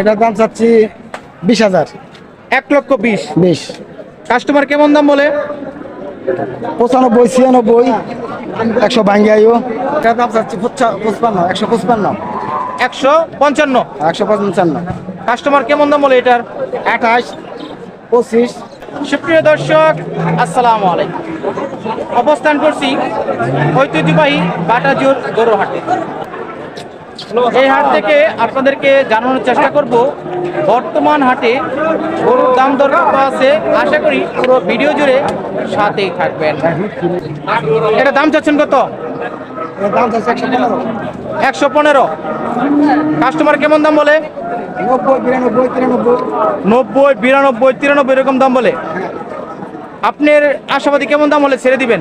এটার দাম চাচ্ছি বিশ হাজার। এক লক্ষ বিশ। বিশ। কাস্টমার কেমন দাম বলে? পঁচানব্বই ছিয়ানব্বই একশো ভাঙ্গিয়াইও এটার দাম চাচ্ছি পঁচপান্ন একশো পঁচপান্ন। একশো পঞ্চান্ন। একশো পঞ্চান্ন। কাস্টমার কেমন দাম বলে এটার? আঠাশ পঁচিশ। সুপ্রিয় দর্শক আসসালামু আলাইকুম। অবস্থান করছি ঐতিহ্যবাহী বাটাজোর গরু হাটে এই হাট থেকে আপনাদেরকে জানানোর চেষ্টা করব। বর্তমান হাটে গরুর দাম দর আছে আশা করি পুরো ভিডিও জুড়ে সাথেই থাকবেন। এটা দাম চাচ্ছেন কত? একশো পনেরো। কাস্টমার কেমন দাম বলে? নব্বই বিরানব্বই তিরানব্বই। নব্বই বিরানব্বই তিরানব্বই এরকম দাম বলে। আপনার আশাবাদী কেমন দাম হলে ছেড়ে দিবেন।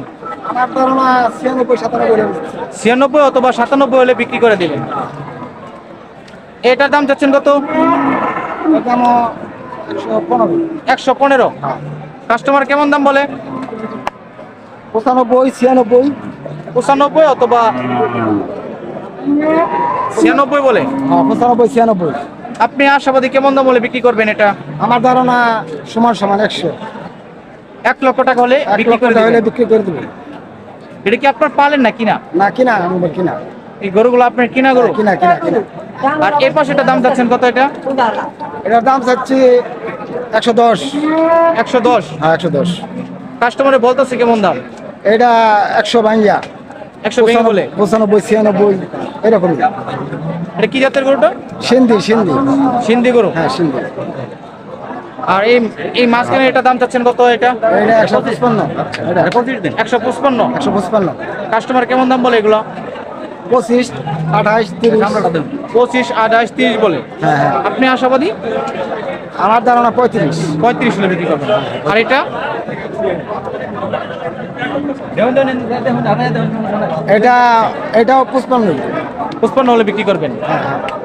আমার ধারণা ছিয়ানব্বই সাতানব্বই ছিয়ানব্বই অথবা সাতানব্বই হলে বিক্রি করে দিবেন। এটার দাম চাচ্ছেন কত? দাম একশো পনেরো। কাস্টমার কেমন দাম বলে? পঁচানব্বই ছিয়ানব্বই। পঁচানব্বই অথবা ছিয়ানব্বই বলে? হ্যাঁ পঁচানব্বই ছিয়ানব্বই। আপনি আশাবাদী কেমন দাম বলে বিক্রি করবেন এটা? আমার ধারণা সমান সমান একশো। এক লক্ষ টাকা হলে এক বিক্রি লক্ষ করে টাকা হলে বিক্রি করে দেবে এটা কি আপনার পালেন না কিনা? না কিনা আমি কিনা। এই গরুগুলো আপনার কিনা গরু? কিনা কিনা কিনা। আর এর পাশে এটা দাম চাচ্ছেন কত এটা? এটার দাম চাচ্ছি একশো দশ। একশো দশ? হ্যাঁ একশো দশ। কাস্টমারে বলতেছে কেমন দাম? এটা একশো ভাঙ্গিয়া একশো বলে পঁচানব্বই ছিয়ানব্বই এরকম এটা কি জাতের গরুটা? সিন্ধি সিন্ধি। সিন্ধি গরু? হ্যাঁ সিন্ধি। আর এই এই মাঝখানে এটা দাম চাচ্ছেন কত এটা? একশো পঁচপান্ন। একশো পঁচপান্ন? একশো পঁচপান্ন। কাস্টমার কেমন দাম বলে এগুলো? পঁচিশ আঠাশ তিরিশ। পঁচিশ আঠাশ তিরিশ বলে। হ্যাঁ হ্যাঁ। আপনি আশাবাদী? আমার ধারণা পঁয়ত্রিশ। পঁয়ত্রিশ হলে বিক্রি করবেন। আর এটা? এটা এটাও পঁচপান্ন। পঁচপান্ন হলে বিক্রি করবেন। এটার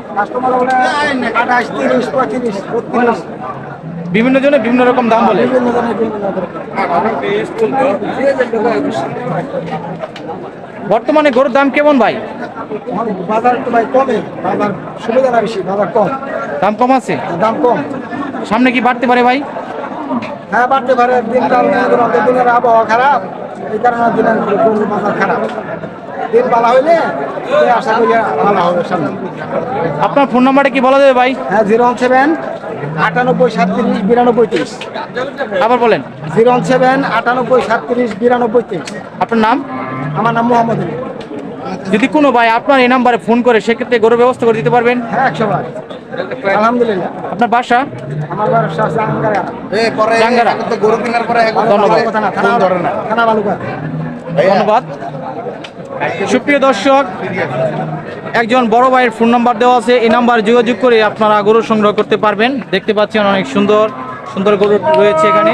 কাস্টমার বলে আঠাশ তিরিশ পঁয়ত্রিশ বত্রিশ বিভিন্ন জনে বিভিন্ন রকম দাম বলে। বর্তমানে গরুর দাম কেমন ভাই? বাজার তো ভাই কমে বাজার সুবিধা না বেশি বাজার কম। দাম কম আছে? দাম কম। সামনে কি বাড়তে পারে ভাই? হ্যাঁ বাড়তে পারে দিনকাল আমাদের দিনের আবহাওয়া খারাপ। এই কারণে গরুর বাজার খারাপ। দিন পালা হইলে আশা করি ভালো হবে সামনে। আপনার ফোন নাম্বারটা কি বলা যাবে ভাই? হ্যাঁ জিরো ওয়ান সেভেন আটানব্বই সাতত্রিশ বিরানব্বই তেইশ আবার বলেন। জিরো ওয়ান সেভেন আটানব্বই সাতত্রিশ বিরানব্বই তেইশ আপনার নাম? আমার নাম মোহাম্মদ যদি কোনো ভাই আপনার এই নাম্বারে ফোন করে সেক্ষেত্রে গরুর ব্যবস্থা করে দিতে পারবেন। হ্যাঁ একশো বার। আলহামদুলিল্লাহ। আপনার বাসা? আমার জাঙ্গারা ধন্যবাদ। থানা থানা থানা বালুকা ধন্যবাদ। সুপ্রিয় দর্শক একজন বড় ভাইয়ের ফোন নাম্বার দেওয়া আছে। এই নাম্বার যোগাযোগ করে আপনারা গরু সংগ্রহ করতে পারবেন। দেখতে পাচ্ছেন অনেক সুন্দর সুন্দর গরু রয়েছে এখানে।